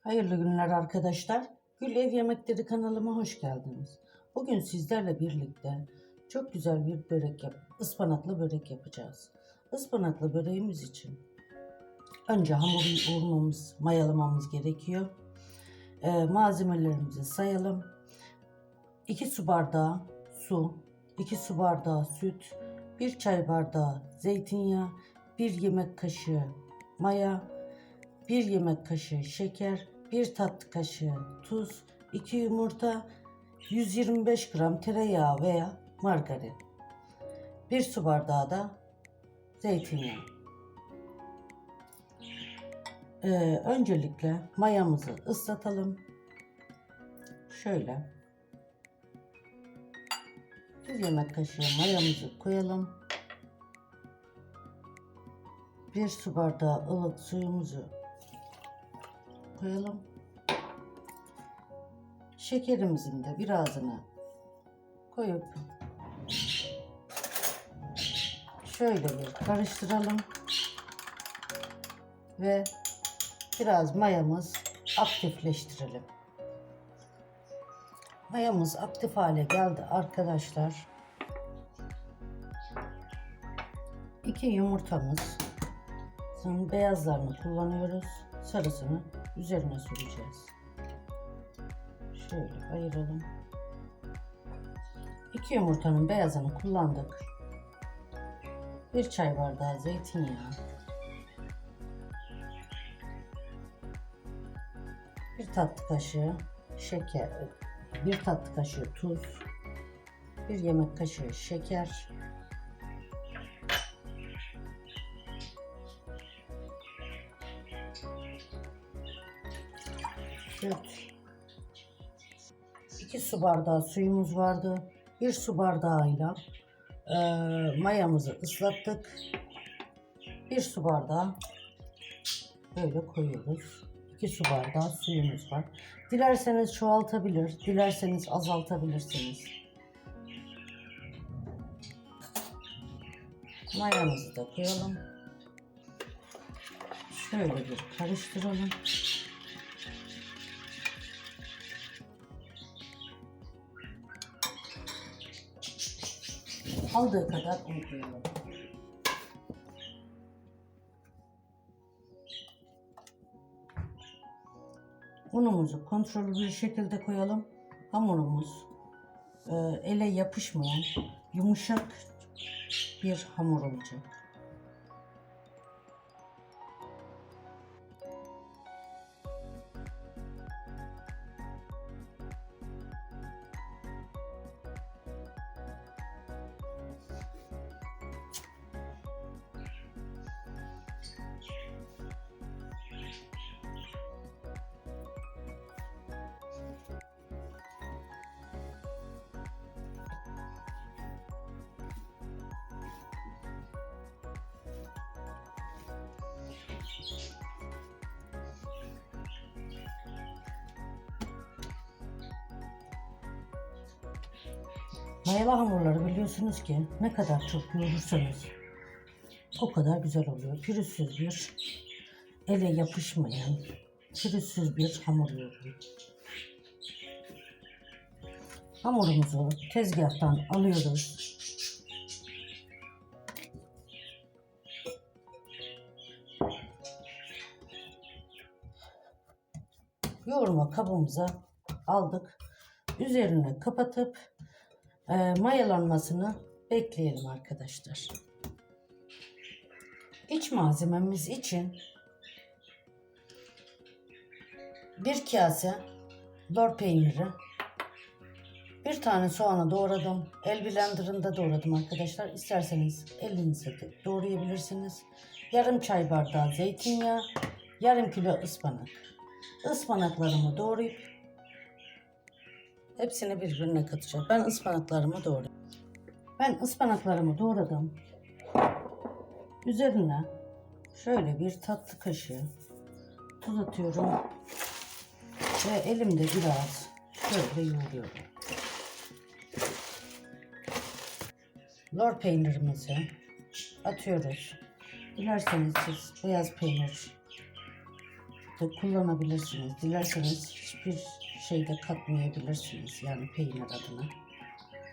Hayırlı günler arkadaşlar. Gül Ev Yemekleri kanalıma hoş geldiniz. Bugün sizlerle birlikte çok güzel bir börek yap, ıspanaklı börek yapacağız. Ispanaklı böreğimiz için önce hamuru yoğurmamız, mayalamamız gerekiyor. Ee, malzemelerimizi sayalım. 2 su bardağı su, 2 su bardağı süt, 1 çay bardağı zeytinyağı, 1 yemek kaşığı maya, 1 yemek kaşığı şeker, 1 tatlı kaşığı tuz, 2 yumurta, 125 gram tereyağı veya margarin. 1 su bardağı da zeytinyağı. Ee, öncelikle mayamızı ıslatalım. Şöyle. Bir yemek kaşığı mayamızı koyalım. Bir su bardağı ılık suyumuzu koyalım. Şekerimizin de birazını koyup şöyle bir karıştıralım ve biraz mayamız aktifleştirelim. Mayamız aktif hale geldi arkadaşlar. İki yumurtamız Sonra beyazlarını kullanıyoruz. Sarısını üzerine süreceğiz. Şöyle ayıralım. İki yumurtanın beyazını kullandık. Bir çay bardağı zeytinyağı. Bir tatlı kaşığı şeker, bir tatlı kaşığı tuz, bir yemek kaşığı şeker, süt, 2 su bardağı suyumuz vardı. 1 su bardağıyla e, mayamızı ıslattık. 1 su bardağı böyle koyuyoruz. 2 su bardağı suyumuz var. Dilerseniz çoğaltabilir, dilerseniz azaltabilirsiniz. Mayamızı da koyalım. Şöyle bir karıştıralım. Aldığı kadar un koyalım. Unumuzu kontrollü bir şekilde koyalım. Hamurumuz e, ele yapışmayan yumuşak bir hamur olacak. Mayalı hamurları biliyorsunuz ki ne kadar çok yoğurursanız o kadar güzel oluyor. Pürüzsüz bir ele yapışmayan pürüzsüz bir hamur yoğuruyor. Hamurumuzu tezgahtan alıyoruz. Yoğurma kabımıza aldık. Üzerine kapatıp e, mayalanmasını bekleyelim arkadaşlar. İç malzememiz için bir kase lor peyniri, bir tane soğanı doğradım. El blenderında doğradım arkadaşlar. İsterseniz elinizle doğrayabilirsiniz. Yarım çay bardağı zeytinyağı, yarım kilo ıspanak. Ispanaklarımı doğrayıp hepsini birbirine katacağım. Ben ıspanaklarımı doğradım. Ben ıspanaklarımı doğradım. Üzerine şöyle bir tatlı kaşığı tuz atıyorum. Ve elimde biraz şöyle yoğuruyorum. Lor peynirimizi atıyoruz. Dilerseniz siz beyaz peynir de kullanabilirsiniz. Dilerseniz hiçbir şey de katmayabilirsiniz. Yani peynir adına.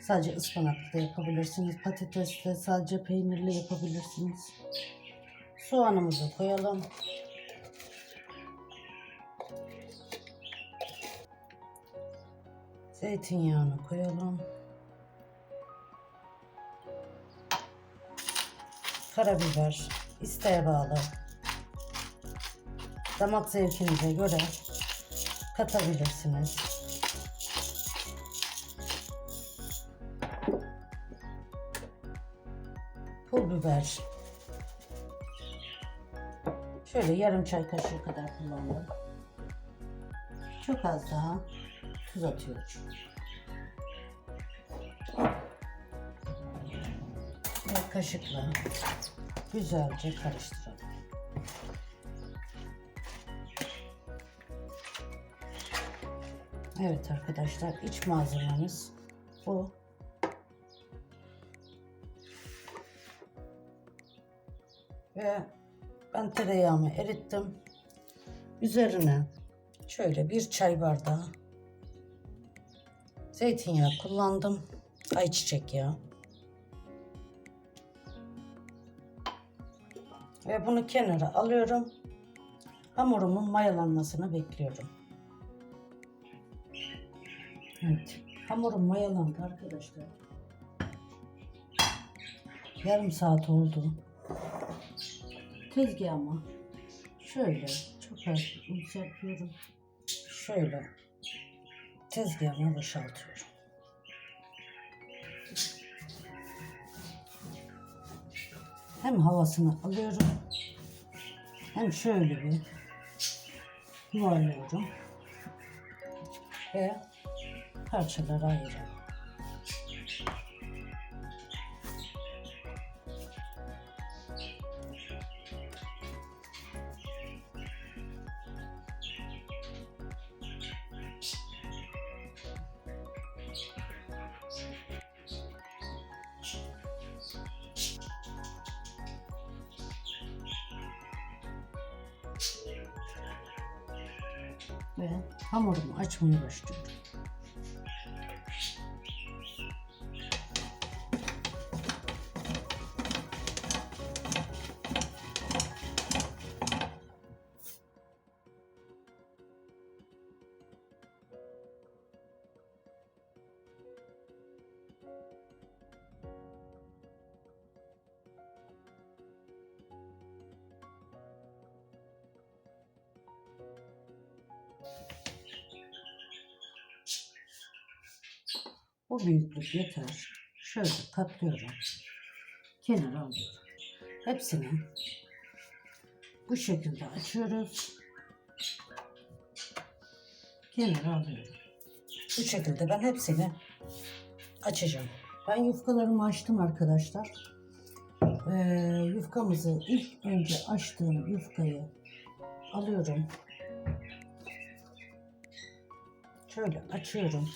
Sadece ıspanaklı da yapabilirsiniz. Patates de sadece peynirle yapabilirsiniz. Soğanımızı koyalım. Zeytinyağını koyalım. Karabiber isteğe bağlı. Damak zevkinize göre katabilirsiniz. Pul biber. Şöyle yarım çay kaşığı kadar kullandım. Çok az daha tuz atıyorum. Ve kaşıkla güzelce karıştıralım. Evet arkadaşlar iç malzememiz bu. Ve ben tereyağımı erittim. Üzerine şöyle bir çay bardağı zeytinyağı kullandım. Ayçiçek yağı. Ve bunu kenara alıyorum. Hamurumun mayalanmasını bekliyorum. Evet. Hamurum mayalandı arkadaşlar. Yarım saat oldu. Tezgahıma şöyle çok az un serpiyorum. Şöyle tezgahıma boşaltıyorum. Hem havasını alıyorum hem şöyle bir yuvarlıyorum ve parçalara ayırıyorum. ve hamurumu açmaya başlıyorum. Bu büyüklük yeter. Şöyle katlıyorum. Kenara alıyorum. Hepsini bu şekilde açıyoruz. Kenara alıyorum. Bu şekilde ben hepsini açacağım. Ben yufkalarımı açtım arkadaşlar. Ee, yufkamızı ilk önce açtığım yufkayı alıyorum. Şöyle açıyorum.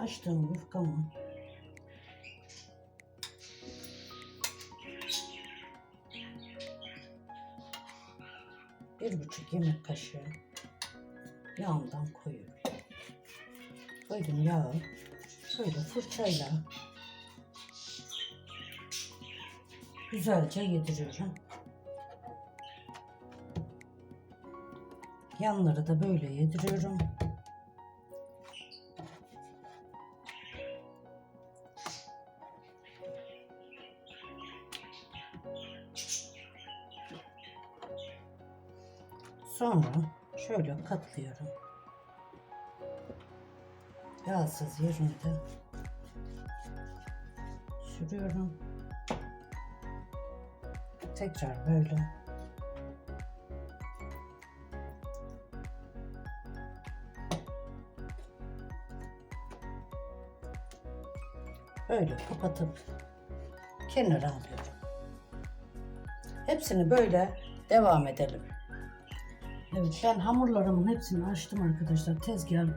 Açtığım yufkamı bir buçuk yemek kaşığı yağından koyuyorum. Koydum yağı şöyle fırçayla güzelce yediriyorum. Yanları da böyle yediriyorum. Sonra şöyle katlıyorum. Yağsız yerine de sürüyorum. Tekrar böyle. Böyle kapatıp kenara alıyorum. Hepsini böyle devam edelim. Evet ben hamurlarımın hepsini açtım arkadaşlar. Tezgah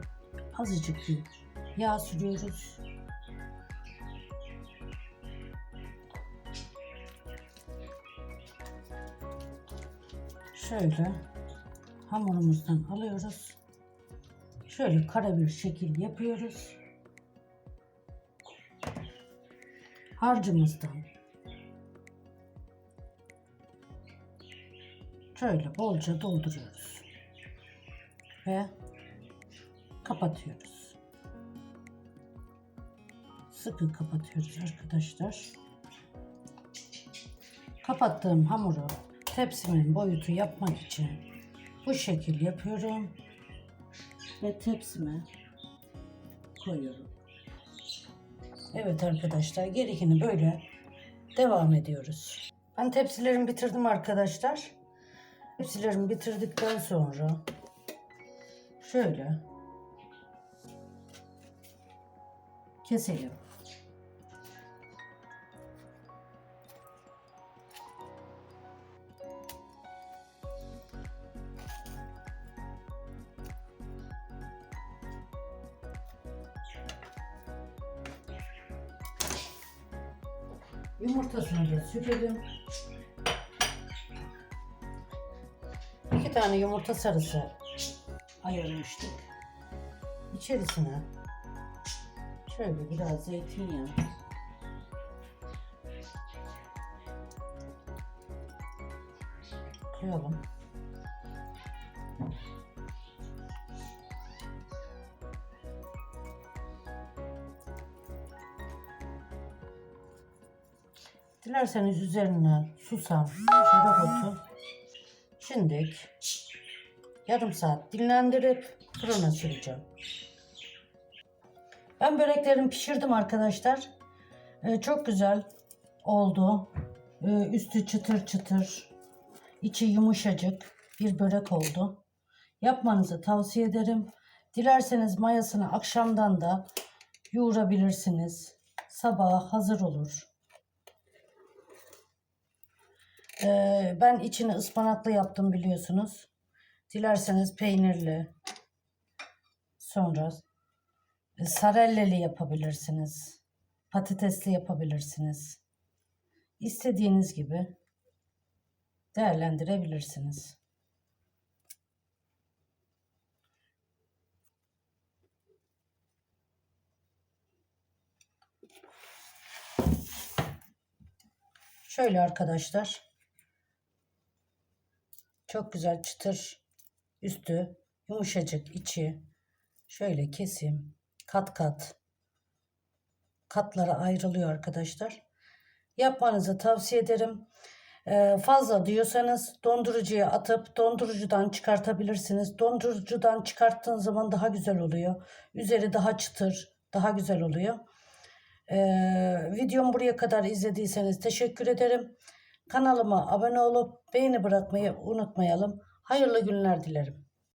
azıcık bir yağ sürüyoruz. Şöyle hamurumuzdan alıyoruz. Şöyle kare bir şekil yapıyoruz. Harcımızdan şöyle bolca dolduruyoruz. Ve kapatıyoruz. Sıkı kapatıyoruz arkadaşlar. Kapattığım hamuru tepsimin boyutu yapmak için bu şekil yapıyorum ve tepsime koyuyorum. Evet arkadaşlar gerekeni böyle devam ediyoruz. Ben tepsilerimi bitirdim arkadaşlar. Tepsilerimi bitirdikten sonra şöyle keselim. Yumurtasını da sürelim. İki tane yumurta sarısı ayırmıştık. İçerisine şöyle biraz zeytinyağı koyalım. Dilerseniz üzerine susam, şarap otu, şimdilik yarım saat dinlendirip fırına süreceğim. Ben böreklerimi pişirdim arkadaşlar. Ee, çok güzel oldu. Ee, üstü çıtır çıtır, içi yumuşacık bir börek oldu. Yapmanızı tavsiye ederim. Dilerseniz mayasını akşamdan da yoğurabilirsiniz. Sabaha hazır olur. Ee, ben içini ıspanaklı yaptım biliyorsunuz. Dilerseniz peynirli. Sonra e, sarelleli yapabilirsiniz. Patatesli yapabilirsiniz. İstediğiniz gibi değerlendirebilirsiniz. Şöyle arkadaşlar. Çok güzel çıtır üstü yumuşacık içi şöyle kesim kat kat katlara ayrılıyor arkadaşlar. Yapmanızı tavsiye ederim. Ee, fazla diyorsanız dondurucuya atıp dondurucudan çıkartabilirsiniz. Dondurucudan çıkarttığın zaman daha güzel oluyor. Üzeri daha çıtır, daha güzel oluyor. Ee, videomu buraya kadar izlediyseniz teşekkür ederim. Kanalıma abone olup beğeni bırakmayı unutmayalım. Hayırlı günler dilerim.